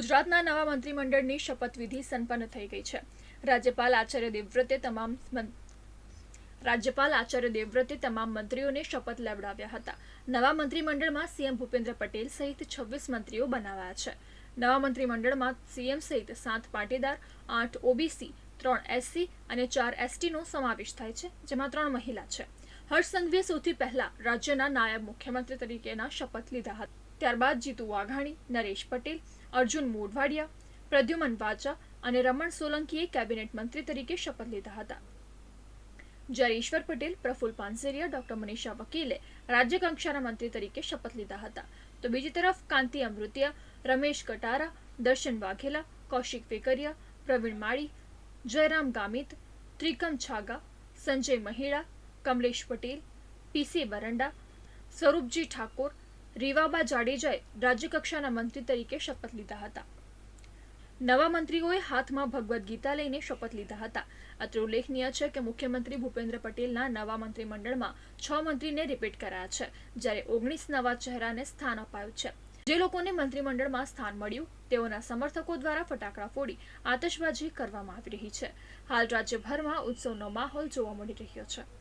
ગુજરાતના નવા મંત્રીમંડળની શપથવિધિ સંપન્ન થઈ ગઈ છે. રાજ્યપાલ આચાર્ય દેવવ્રતે તમામ રાજ્યપાલ આચાર્ય દેવવ્રતે તમામ મંત્રીઓને શપથ લેવડાવ્યા હતા. નવા મંત્રીમંડળમાં સીએમ ભૂપેન્દ્ર પટેલ સહિત છવ્વીસ મંત્રીઓ બનાવાયા છે. નવા મંત્રીમંડળમાં સીએમ સહિત સાત પાટીદાર, આઠ ઓબીસી, ત્રણ એસસી અને ચાર એસટીનો સમાવેશ થાય છે, જેમાં ત્રણ મહિલા છે. હર્ષ સૌથી પહેલા રાજ્યના નાયબ મુખ્યમંત્રી તરીકેના શપથ લીધા હતા. ત્યારબાદ જીતુ વાઘાણી, નરેશ પટેલ, અર્જુન મોઢવાડિયા, પ્રદ્યુમન વાચા અને રમણ સોલંકીએ કેબિનેટ મંત્રી તરીકે શપથ લીધા હતા. જ્યારે ઈશ્વર પટેલ પ્રફુલ પાનસેરિયા, ડોક્ટર મનીષા વકીલે રાજ્ય કક્ષાના મંત્રી તરીકે શપથ લીધા હતા. તો બીજી તરફ કાંતિ અમૃતિયા, રમેશ કટારા, દર્શન વાઘેલા, કૌશિક વેકરિયા, પ્રવીણ માળી, જયરામ ગામિત, ત્રિકમ છાગા, સંજય મહિડા કમલેશ પટેલ પીસી બરંડા સ્વરૂપજી ઠાકોર, રીવાબા જાડેજાએ રાજ્યકક્ષાના મંત્રી તરીકે શપથ લીધા હતા. નવા મંત્રીઓએ હાથમાં ભગવદ્ ગીતા લઈને શપથ લીધા હતા. અત્રે ઉલ્લેખનીય છે કે મુખ્યમંત્રી ભૂપેન્દ્ર પટેલના નવા મંત્રીમંડળમાં છ મંત્રીને રિપીટ કરાયા છે, જ્યારે ઓગણીસ નવા ચહેરાને સ્થાન અપાયું છે. જે લોકોને મંત્રીમંડળમાં સ્થાન મળ્યું, તેઓના સમર્થકો દ્વારા ફટાકડા ફોડી આતશબાજી કરવામાં આવી રહી છે. હાલ રાજ્યભરમાં ઉત્સવનો માહોલ જોવા મળી રહ્યો છે.